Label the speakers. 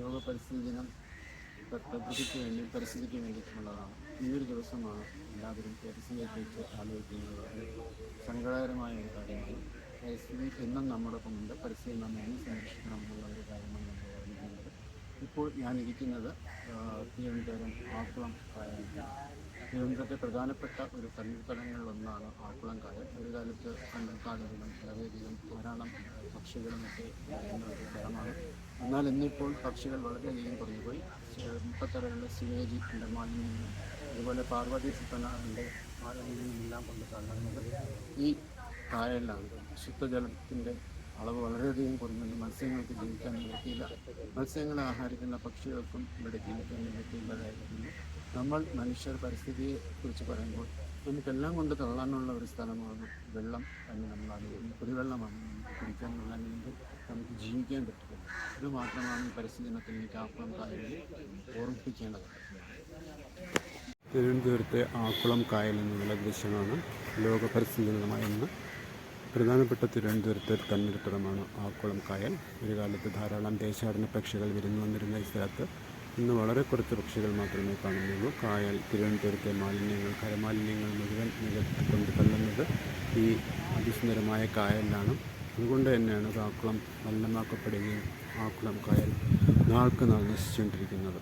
Speaker 1: ലോക പരിസ്ഥിതി പ്രകൃതിക്ക് വേണ്ടി പരിസ്ഥിതിക്ക് വേണ്ടിയിട്ടുള്ളതാണ്. ഈ ഒരു ദിവസമാണ് എല്ലാവരും പരിസ്ഥിതിയെക്കുറിച്ച് ആലോചിക്കുന്നത്. സങ്കടകരമായ ഒരു കാര്യമാണ്. പരിസ്ഥിതി എന്നും നമ്മോടൊപ്പം ഉണ്ട്. പരിസ്ഥിതി നമ്മൾ എന്നും സംരക്ഷിക്കണം എന്നുള്ള ഒരു കാര്യമാണ് നമ്മൾ പറഞ്ഞിരിക്കുന്നത്. ഇപ്പോൾ ഞാനിരിക്കുന്നത് തിരുവനന്തപുരം ആക്കുളം കായലിലാണ്. തിരുവനന്തപുരത്തെ പ്രധാനപ്പെട്ട ഒരു തണ്ണീർത്തടങ്ങളിലൊന്നാണ് ആക്കുളം കായൽ. ഒരു കാലത്ത് കണ്ടൽക്കാടുകളും വളരെയധികം ധാരാളം പക്ഷികളുമൊക്കെ ഉണ്ടായിരുന്ന ഒരു സ്ഥലമാണ് എന്നാൽ ഇന്നിപ്പോൾ പക്ഷികൾ വളരെയധികം കുറഞ്ഞുപോയി മുപ്പത്തറയുള്ള സിവേജി മാലിന്യങ്ങൾ. അതുപോലെ പാർവതി സുത്തനാറിന്റെ മാലിന്യങ്ങളെല്ലാം കൊണ്ട് തള്ളുന്നത് ഈ കായലിലാണ്. ശുദ്ധജലത്തിന്റെ അളവ് വളരെയധികം കുറഞ്ഞുണ്ട് മത്സ്യങ്ങൾക്ക് ജീവിക്കാൻ നിവർത്തിയില്ല മത്സ്യങ്ങളെ ആഹാരിക്കുന്ന പക്ഷികൾക്കും ഇവിടെ ജീവിക്കാൻ നിവൃത്തിയില്ലാതായിരിക്കുന്നു നമ്മൾ മനുഷ്യർ പരിസ്ഥിതിയെ കുറിച്ച് പറയുമ്പോൾ നമുക്കെല്ലാം കൊണ്ട് തള്ളാനുള്ള ഒരു സ്ഥലമാണ് വെള്ളം എന്ന് നമ്മൾ ആലോചിക്കുന്നത് കുടിവെള്ളമാണ് നമുക്ക് കുടിക്കാൻ നമുക്ക് ജീവിക്കാൻ പറ്റില്ല ഇത് മാത്രമാണ് ഈ പരിസ്ഥിതി ദിനത്തിൽ എനിക്ക് ആക്കുളം കായലിൽ ഓർമ്മിപ്പിക്കേണ്ടത്.
Speaker 2: തിരുവനന്തപുരത്തെ ആക്കുളം കായൽ എന്നുള്ള ദൃശ്യമാണ് ലോക പരിസ്ഥിതി ദിനമായ പ്രധാനപ്പെട്ട തിരുവനന്തപുരത്തെ തണ്ണീർത്തടമാണ് ആക്കുളം കായൽ. ഒരു കാലത്ത് ധാരാളം ദേശാടന പക്ഷികൾ വിരുന്നു വന്നിരുന്ന ഈ സ്ഥലത്ത് ഇന്ന് വളരെ കുറച്ച് പക്ഷികൾ മാത്രമേ കാണുന്നുള്ളൂ. കായൽ തിരുവനന്തപുരത്തെ മാലിന്യങ്ങൾ കരമാലിന്യങ്ങൾ മുഴുവൻ നികത്തി കൊണ്ട് തള്ളുന്നത് ഈ അതിസുന്ദരമായ കായലിലാണ്. അതുകൊണ്ട് തന്നെയാണ് ആക്കുളം മലിനമാക്കപ്പെടുകയും ആക്കുളം കായൽ നാൾക്ക് നാൾ നശിച്ചുകൊണ്ടിരിക്കുന്നത്.